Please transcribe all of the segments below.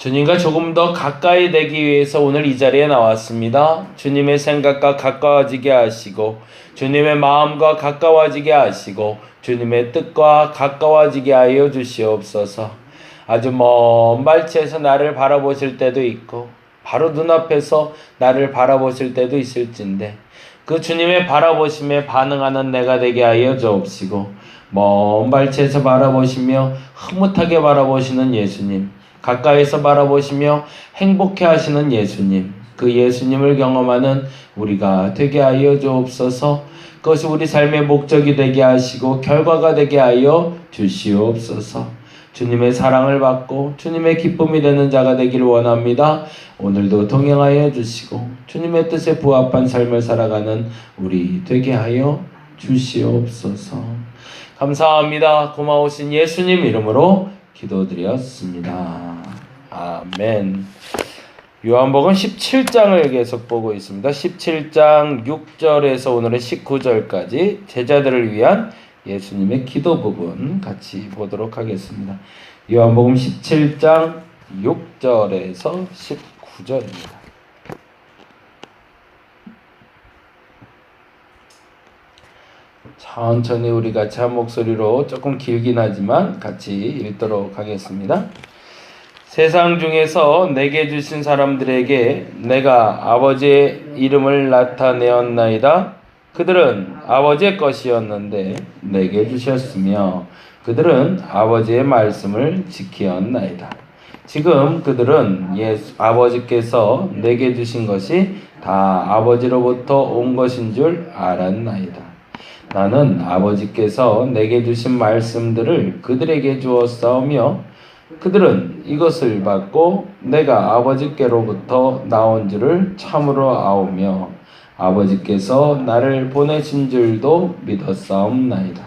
주님과 조금 더 가까이 되기 위해서 오늘 이 자리에 나왔습니다. 주님의 생각과 가까워지게 하시고, 주님의 마음과 가까워지게 하시고, 주님의 뜻과 가까워지게 하여 주시옵소서. 아주 먼 발치에서 나를 바라보실 때도 있고, 바로 눈앞에서 나를 바라보실 때도 있을진데, 그 주님의 바라보심에 반응하는 내가 되게 하여 주옵시고, 먼 발치에서 바라보시며 흐뭇하게 바라보시는 예수님, 가까이서 바라보시며 행복해 하시는 예수님, 그 예수님을 경험하는 우리가 되게 하여 주옵소서. 그것이 우리 삶의 목적이 되게 하시고 결과가 되게 하여 주시옵소서. 주님의 사랑을 받고 주님의 기쁨이 되는 자가 되기를 원합니다. 오늘도 동행하여 주시고 주님의 뜻에 부합한 삶을 살아가는 우리 되게 하여 주시옵소서. 감사합니다. 고마우신 예수님 이름으로 기도드렸습니다. 아멘. 요한복음 17장을 계속 보고 있습니다. 17장 6절에서 오늘은 19절까지 제자들을 위한 예수님의 기도 부분 같이 보도록 하겠습니다. 요한복음 17장 6절에서 19절입니다. 천천히 우리 같이 한 목소리로 조금 길긴 하지만 같이 읽도록 하겠습니다. 세상 중에서 내게 주신 사람들에게 내가 아버지의 이름을 나타내었나이다. 그들은 아버지의 것이었는데 내게 주셨으며 그들은 아버지의 말씀을 지키었나이다. 지금 그들은 예수, 아버지께서 내게 주신 것이 다 아버지로부터 온 것인 줄 알았나이다. 나는 아버지께서 내게 주신 말씀들을 그들에게 주었사오며 그들은 이것을 받고 내가 아버지께로부터 나온 줄을 참으로 아오며 아버지께서 나를 보내신 줄도 믿었사옵나이다.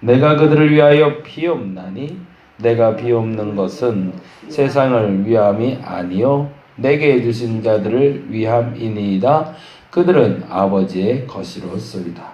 내가 그들을 위하여 비옵나니 내가 비옵는 것은 세상을 위함이 아니요 내게 주신 자들을 위함이니이다. 그들은 아버지의 것이로소이다.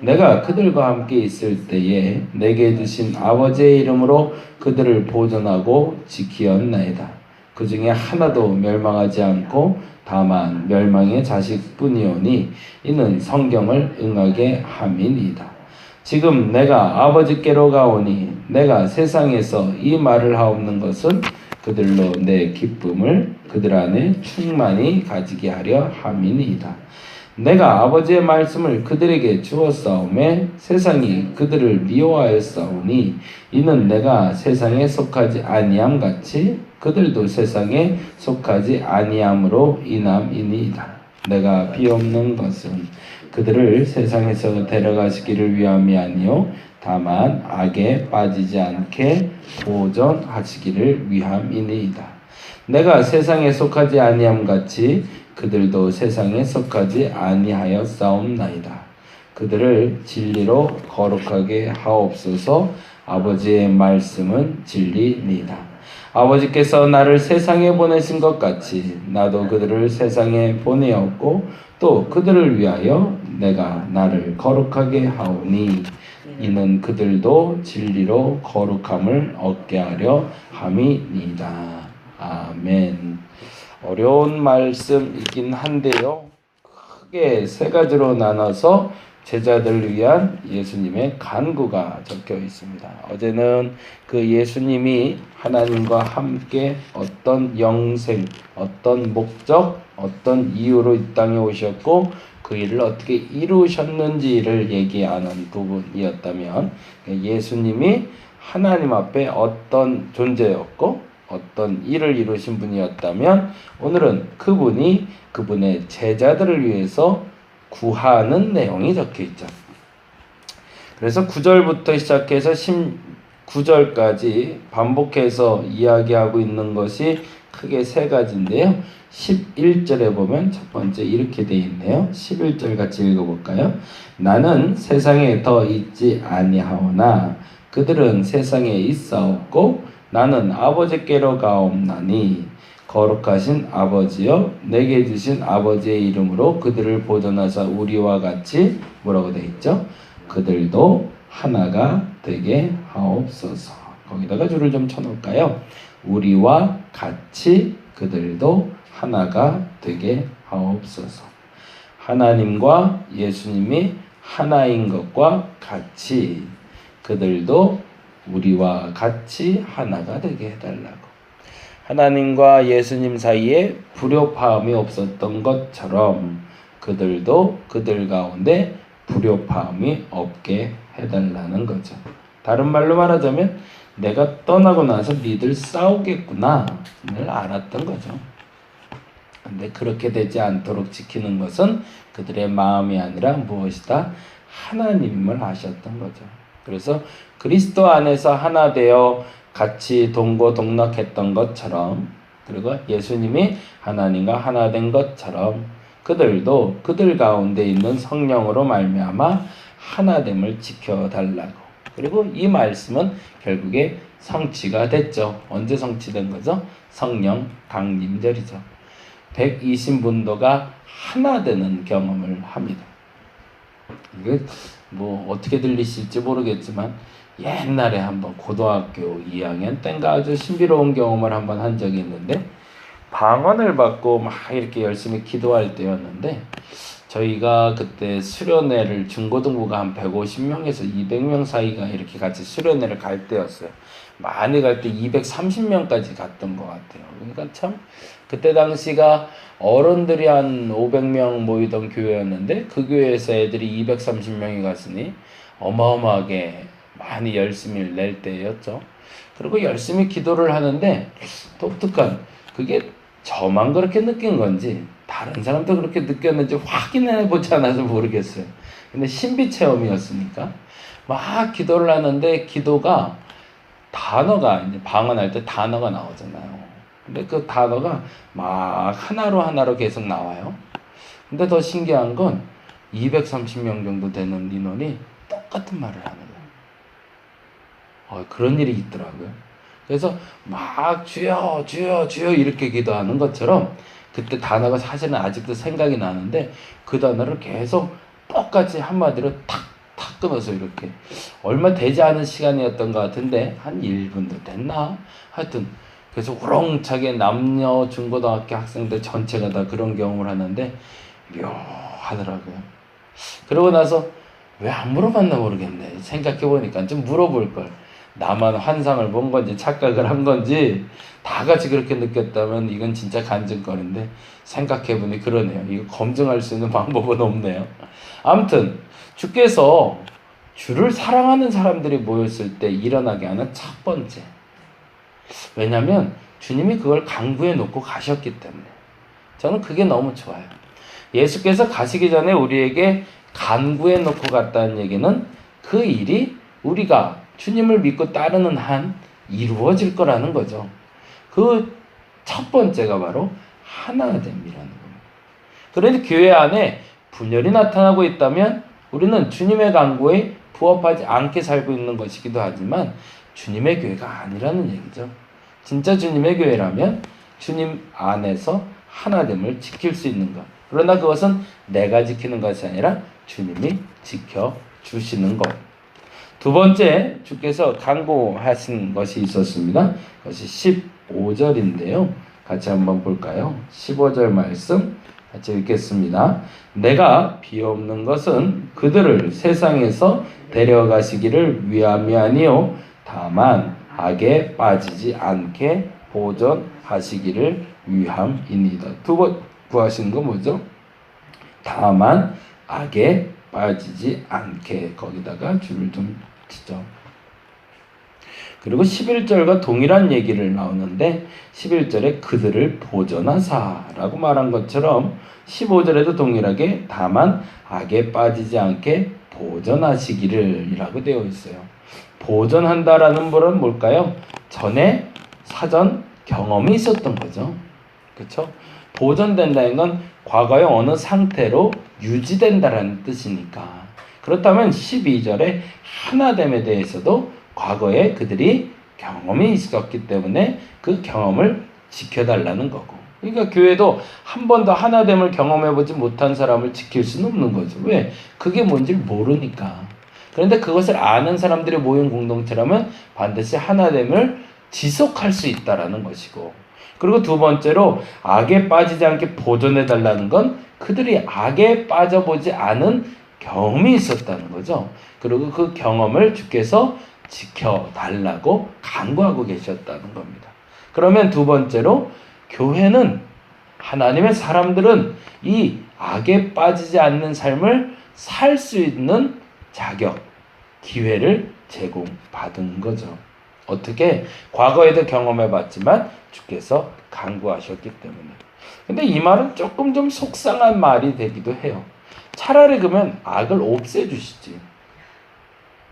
내가 그들과 함께 있을 때에 내게 주신 아버지의 이름으로 그들을 보존하고 지키었나이다. 그 중에 하나도 멸망하지 않고 다만 멸망의 자식뿐이오니 이는 성경을 응하게 함이니이다. 지금 내가 아버지께로 가오니 내가 세상에서 이 말을 하옵는 것은 그들로 내 기쁨을 그들 안에 충만히 가지게 하려 함이니이다. 내가 아버지의 말씀을 그들에게 주었사오매 세상이 그들을 미워하였사오니 이는 내가 세상에 속하지 아니함 같이 그들도 세상에 속하지 아니함으로 인함이니이다. 내가 비옵는 것은 그들을 세상에서 데려가시기를 위함이 아니요 다만 악에 빠지지 않게 보존하시기를 위함이니이다. 내가 세상에 속하지 아니함 같이 그들도 세상에 속하지 아니하여 싸움나이다. 그들을 진리로 거룩하게 하옵소서. 아버지의 말씀은 진리니이다. 아버지께서 나를 세상에 보내신 것 같이 나도 그들을 세상에 보내었고 또 그들을 위하여 내가 나를 거룩하게 하오니 이는 그들도 진리로 거룩함을 얻게 하려 함이니이다. 아멘. 어려운 말씀이긴 한데요. 크게 세 가지로 나눠서 제자들을 위한 예수님의 간구가 적혀 있습니다. 어제는 그 예수님이 하나님과 함께 어떤 영생, 어떤 목적, 어떤 이유로 이 땅에 오셨고 그 일을 어떻게 이루셨는지를 얘기하는 부분이었다면 예수님이 하나님 앞에 어떤 존재였고 어떤 일을 이루신 분이었다면 오늘은 그분이 그분의 제자들을 위해서 구하는 내용이 적혀 있죠. 그래서 9절부터 시작해서 19절까지 반복해서 이야기하고 있는 것이 크게 세 가지인데요. 11절에 보면 첫 번째 이렇게 돼 있네요. 11절 같이 읽어볼까요? 나는 세상에 더 있지 아니하오나 그들은 세상에 있사옵고 나는 아버지께로 가옵나니 거룩하신 아버지여 내게 주신 아버지의 이름으로 그들을 보존하사 우리와 같이 뭐라고 돼 있죠? 그들도 하나가 되게 하옵소서. 거기다가 줄을 좀 쳐놓을까요? 우리와 같이 그들도 하나가 되게 하옵소서. 하나님과 예수님이 하나인 것과 같이 그들도 우리와 같이 하나가 되게 해달라고. 하나님과 예수님 사이에 불협화음이 없었던 것처럼 그들도 그들 가운데 불협화음이 없게 해달라는 거죠. 다른 말로 말하자면 내가 떠나고 나서 니들 싸우겠구나를 알았던 거죠. 근데 그렇게 되지 않도록 지키는 것은 그들의 마음이 아니라 무엇이다? 하나님을 아셨던 거죠. 그래서 그리스도 안에서 하나 되어 같이 동고동락했던 것처럼 그리고 예수님이 하나님과 하나 된 것처럼 그들도 그들 가운데 있는 성령으로 말미암아 하나됨을 지켜달라고. 그리고 이 말씀은 결국에 성취가 됐죠. 언제 성취된 거죠? 성령 강림절이죠. 120분도가 하나 되는 경험을 합니다. 이게 뭐 어떻게 들리실지 모르겠지만 옛날에 한번 고등학교 2학년 땐가 아주 신비로운 경험을 한번 한 적이 있는데 방언을 받고 막 이렇게 열심히 기도할 때였는데 저희가 그때 수련회를 중고등부가 한 150명에서 200명 사이가 이렇게 같이 수련회를 갈 때였어요. 많이 갈 때 230명까지 갔던 것 같아요. 그러니까 참 그때 당시가 어른들이 한 500명 모이던 교회였는데 그 교회에서 애들이 230명이 갔으니 어마어마하게 많이 열심히 낼 때였죠. 그리고 열심히 기도를 하는데 독특한 그게 저만 그렇게 느낀 건지 다른 사람도 그렇게 느꼈는지 확인해 보지 않아서 모르겠어요. 근데 신비 체험이었으니까 막 기도를 하는데 기도가 단어가 이제 방언할 때 단어가 나오잖아요. 근데 그 단어가 막 하나로 하나로 계속 나와요. 근데 더 신기한 건 230명 정도 되는 인원이 똑같은 말을 하는 거예요. 어, 그런 일이 있더라고요. 그래서 막 주여 주여 주여 이렇게 기도하는 것처럼 그때 단어가 사실은 아직도 생각이 나는데 그 단어를 계속 똑같이 한마디로 탁 탁 끊어서 이렇게 얼마 되지 않은 시간이었던 것 같은데 한 1분도 됐나? 하여튼 그래서 우렁차게 남녀 중고등학교 학생들 전체가 다 그런 경험을 하는데 묘하더라고요. 그러고 나서 왜 안 물어봤나 모르겠네. 생각해 보니까 좀 물어볼 걸. 나만 환상을 본 건지 착각을 한 건지 다 같이 그렇게 느꼈다면 이건 진짜 간증거리인데 생각해 보니 그러네요. 이거 검증할 수 있는 방법은 없네요. 아무튼 주께서 주를 사랑하는 사람들이 모였을 때 일어나게 하는 첫 번째. 왜냐하면 주님이 그걸 강구해 놓고 가셨기 때문에 저는 그게 너무 좋아요. 예수께서 가시기 전에 우리에게 간구해 놓고 갔다는 얘기는 그 일이 우리가 주님을 믿고 따르는 한 이루어질 거라는 거죠. 그 첫 번째가 바로 하나 됨이라는 겁니다. 그런데 교회 안에 분열이 나타나고 있다면 우리는 주님의 강구에 부합하지 않게 살고 있는 것이기도 하지만 주님의 교회가 아니라는 얘기죠. 진짜 주님의 교회라면 주님 안에서 하나됨을 지킬 수 있는 것. 그러나 그것은 내가 지키는 것이 아니라 주님이 지켜 주시는 것. 두 번째 주께서 강구하신 것이 있었습니다. 그것이 15절인데요. 같이 한번 볼까요? 15절 말씀 같이 읽겠습니다. 내가 비옵는 것은 그들을 세상에서 데려가시기를 위함이 아니요 다만 악에 빠지지 않게 보존하시기를 위함이니다. 두 번 구하시는 거 뭐죠? 다만 악에 빠지지 않게 거기다가 줄을 좀 치죠. 그리고 11절과 동일한 얘기를 나오는데 11절에 그들을 보전하사라고 말한 것처럼 15절에도 동일하게 다만 악에 빠지지 않게 보전하시기를 이라고 되어 있어요. 보전한다라는 말은 뭘까요? 전에 사전 경험이 있었던 거죠. 그렇죠? 보존된다는 건 과거의 어느 상태로 유지된다라는 뜻이니까. 그렇다면 12절에 하나됨에 대해서도 과거에 그들이 경험이 있었기 때문에 그 경험을 지켜달라는 거고. 그러니까 교회도 한 번도 하나됨을 경험해보지 못한 사람을 지킬 수는 없는 거죠. 왜? 그게 뭔지 모르니까. 그런데 그것을 아는 사람들이 모인 공동체라면 반드시 하나됨을 지속할 수 있다라는 것이고. 그리고 두 번째로 악에 빠지지 않게 보존해 달라는 건 그들이 악에 빠져보지 않은 경험이 있었다는 거죠. 그리고 그 경험을 주께서 지켜 달라고 강구하고 계셨다는 겁니다. 그러면 두 번째로 교회는 하나님의 사람들은 이 악에 빠지지 않는 삶을 살 수 있는 자격, 기회를 제공받은 거죠. 어떻게? 과거에도 경험해 봤지만 주께서 강구하셨기 때문에. 근데 이 말은 조금 좀 속상한 말이 되기도 해요. 차라리 그러면 악을 없애주시지.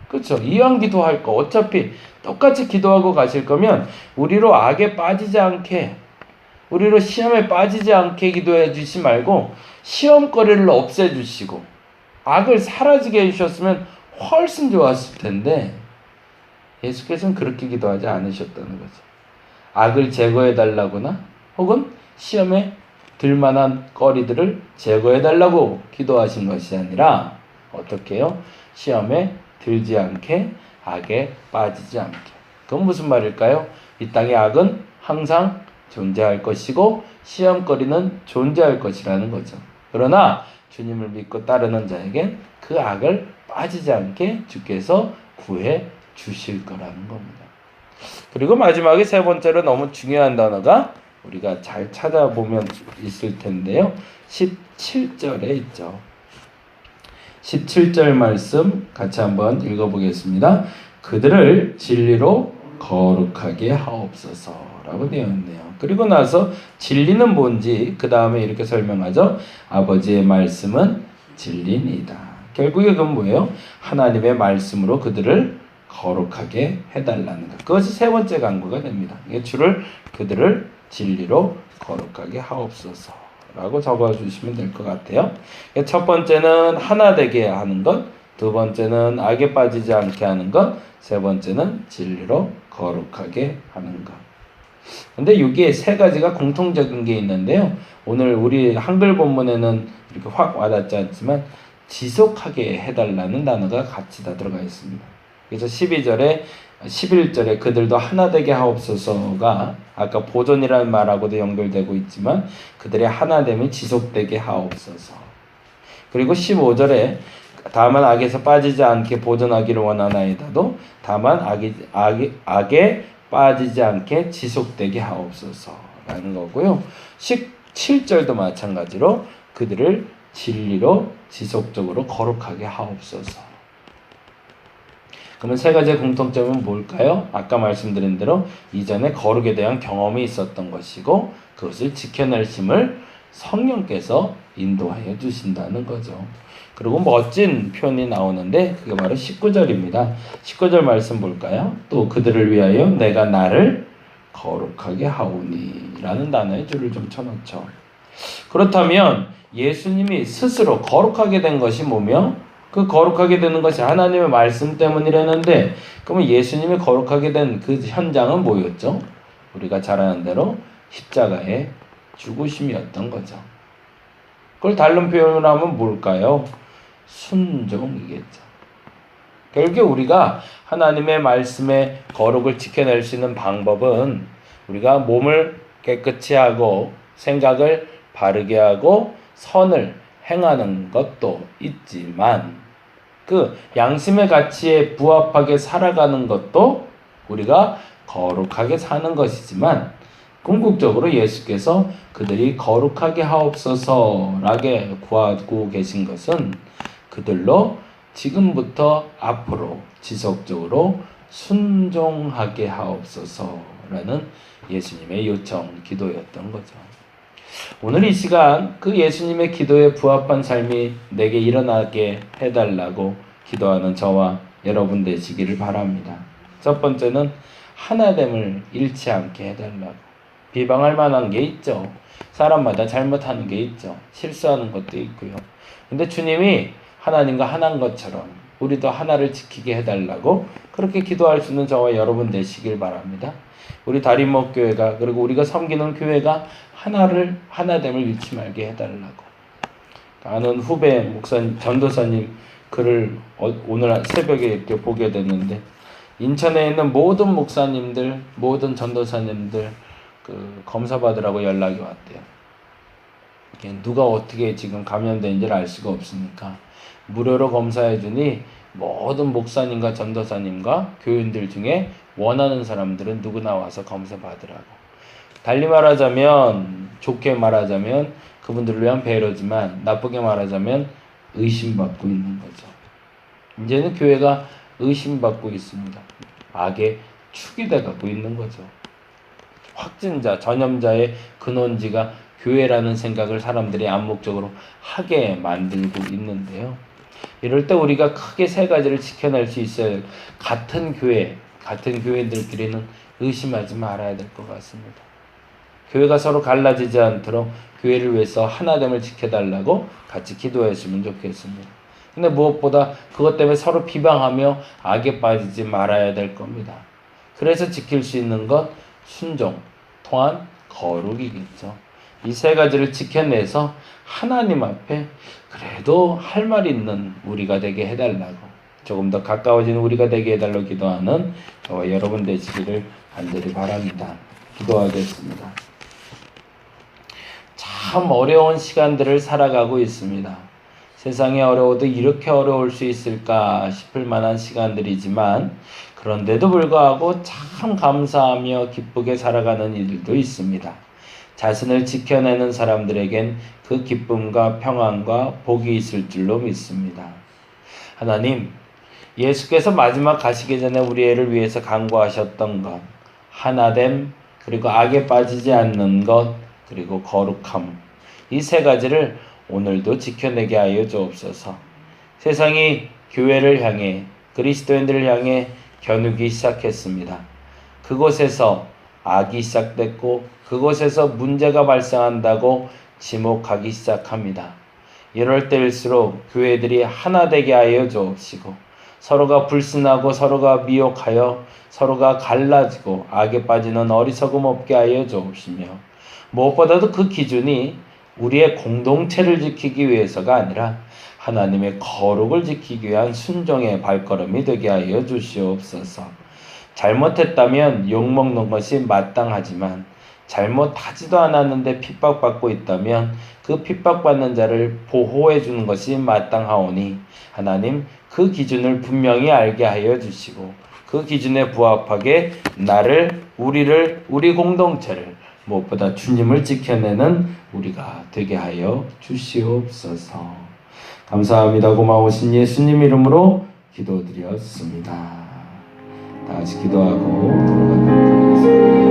그렇죠. 이왕 기도할 거 어차피 똑같이 기도하고 가실 거면 우리로 악에 빠지지 않게 우리로 시험에 빠지지 않게 기도해 주시 말고 시험거리를 없애 주시고 악을 사라지게 해 주셨으면 훨씬 좋았을 텐데 예수께서는 그렇게 기도하지 않으셨다는 거죠. 악을 제거해 달라거나 혹은 시험에 들만한 거리들을 제거해 달라고 기도하신 것이 아니라 어떻게 해요? 시험에 들지 않게 악에 빠지지 않게. 그건 무슨 말일까요? 이 땅의 악은 항상 존재할 것이고 시험거리는 존재할 것이라는 거죠. 그러나 주님을 믿고 따르는 자에겐 그 악을 빠지지 않게 주께서 구해 주실 거라는 겁니다. 그리고 마지막에 세 번째로 너무 중요한 단어가 우리가 잘 찾아보면 있을 텐데요. 17절에 있죠. 17절 말씀 같이 한번 읽어보겠습니다. 그들을 진리로 거룩하게 하옵소서 라고 되어 있네요. 그리고 나서 진리는 뭔지 그 다음에 이렇게 설명하죠. 아버지의 말씀은 진리니다. 결국에 그건 뭐예요? 하나님의 말씀으로 그들을 거룩하게 해달라는 것. 그것이 세 번째 강구가 됩니다. 주를 그들을 진리로 거룩하게 하옵소서. 라고 적어주시면 될 것 같아요. 첫 번째는 하나 되게 하는 것, 두 번째는 악에 빠지지 않게 하는 것, 세 번째는 진리로 거룩하게 하는 것. 근데 여기에 세 가지가 공통적인 게 있는데요. 오늘 우리 한글 본문에는 이렇게 확 와닿지 않지만 지속하게 해달라는 단어가 같이 다 들어가 있습니다. 그래서 12절에 11절에 그들도 하나 되게 하옵소서가 아까 보존이라는 말하고도 연결되고 있지만 그들의 하나됨이 지속되게 하옵소서. 그리고 15절에 다만 악에서 빠지지 않게 보존하기를 원하나이다도 다만 악이, 악이, 악에 빠지지 않게 지속되게 하옵소서라는 거고요. 17절도 마찬가지로 그들을 진리로 지속적으로 거룩하게 하옵소서. 그러면 세 가지의 공통점은 뭘까요? 아까 말씀드린 대로 이전에 거룩에 대한 경험이 있었던 것이고 그것을 지켜낼 힘을 성령께서 인도하여 주신다는 거죠. 그리고 멋진 표현이 나오는데 그게 바로 19절입니다. 19절 말씀 볼까요? 또 그들을 위하여 내가 나를 거룩하게 하오니 라는 단어에 줄을 좀 쳐놓죠. 그렇다면 예수님이 스스로 거룩하게 된 것이 뭐며 그 거룩하게 되는 것이 하나님의 말씀 때문이라는데 그러면 예수님이 거룩하게 된 그 현장은 뭐였죠? 우리가 잘 아는 대로 십자가의 죽으심이었던 거죠. 그걸 다른 표현으로 하면 뭘까요? 순종이겠죠. 결국 우리가 하나님의 말씀의 거룩을 지켜낼 수 있는 방법은 우리가 몸을 깨끗이 하고 생각을 바르게 하고 선을 행하는 것도 있지만 그 양심의 가치에 부합하게 살아가는 것도 우리가 거룩하게 사는 것이지만 궁극적으로 예수께서 그들이 거룩하게 하옵소서라게 구하고 계신 것은 그들로 지금부터 앞으로 지속적으로 순종하게 하옵소서라는 예수님의 요청 기도였던 거죠. 오늘 이 시간 그 예수님의 기도에 부합한 삶이 내게 일어나게 해달라고 기도하는 저와 여러분 되시기를 바랍니다. 첫 번째는 하나됨을 잃지 않게 해달라고. 비방할 만한 게 있죠. 사람마다 잘못하는 게 있죠. 실수하는 것도 있고요. 근데 주님이 하나님과 하나인 것처럼 우리도 하나를 지키게 해달라고 그렇게 기도할 수 있는 저와 여러분 되시길 바랍니다. 우리 다림목 교회가 그리고 우리가 섬기는 교회가 하나를 하나됨을 잃지 말게 해달라고. 아는 후배 목사 전도사님 글을 어- 오늘 새벽에 이렇게 보게 됐는데 인천에 있는 모든 목사님들 모든 전도사님들 그 검사 받으라고 연락이 왔대요. 누가 어떻게 지금 감염된지를 알 수가 없으니까 무료로 검사해 주니 모든 목사님과 전도사님과 교인들 중에 원하는 사람들은 누구나 와서 검사 받으라고. 달리 말하자면 좋게 말하자면 그분들을 위한 배려지만 나쁘게 말하자면 의심받고 있는 거죠. 이제는 교회가 의심받고 있습니다. 악의 축이 돼가고 있는 거죠. 확진자, 전염자의 근원지가 교회라는 생각을 사람들이 암묵적으로 하게 만들고 있는데요. 이럴 때 우리가 크게 세 가지를 지켜낼 수 있어요. 같은 교회, 같은 교회들끼리는 의심하지 말아야 될 것 같습니다. 교회가 서로 갈라지지 않도록 교회를 위해서 하나됨을 지켜달라고 같이 기도했으면 좋겠습니다. 근데 무엇보다 그것 때문에 서로 비방하며 악에 빠지지 말아야 될 겁니다. 그래서 지킬 수 있는 것 순종, 통한 거룩이겠죠. 이 세 가지를 지켜내서 하나님 앞에 그래도 할 말 있는 우리가 되게 해달라고 조금 더 가까워지는 우리가 되게 해달라고 기도하는 저와 여러분 되시기를 간절히 바랍니다. 기도하겠습니다. 참 어려운 시간들을 살아가고 있습니다. 세상이 어려워도 이렇게 어려울 수 있을까 싶을 만한 시간들이지만 그런데도 불구하고 참 감사하며 기쁘게 살아가는 이들도 있습니다. 자신을 지켜내는 사람들에겐 그 기쁨과 평안과 복이 있을 줄로 믿습니다. 하나님, 예수께서 마지막 가시기 전에 우리 애를 위해서 간구하셨던 것, 하나됨, 그리고 악에 빠지지 않는 것, 그리고 거룩함. 이 세 가지를 오늘도 지켜내게 하여 주옵소서. 세상이 교회를 향해 그리스도인들을 향해 겨누기 시작했습니다. 그곳에서 악이 시작됐고 그곳에서 문제가 발생한다고 지목하기 시작합니다. 이럴 때일수록 교회들이 하나 되게 하여 주옵시고 서로가 불신하고 서로가 미혹하여 서로가 갈라지고 악에 빠지는 어리석음 없게 하여 주옵시며 무엇보다도 그 기준이 우리의 공동체를 지키기 위해서가 아니라 하나님의 거룩을 지키기 위한 순종의 발걸음이 되게 하여 주시옵소서. 잘못했다면 욕먹는 것이 마땅하지만 잘못하지도 않았는데 핍박받고 있다면 그 핍박받는 자를 보호해 주는 것이 마땅하오니 하나님 그 기준을 분명히 알게 하여 주시고 그 기준에 부합하게 나를 우리를 우리 공동체를 무엇보다 주님을 지켜내는 우리가 되게 하여 주시옵소서. 감사합니다. 고마우신 예수님 이름으로 기도드렸습니다. 다 같이 기도하고 돌아가도록 하겠습니다.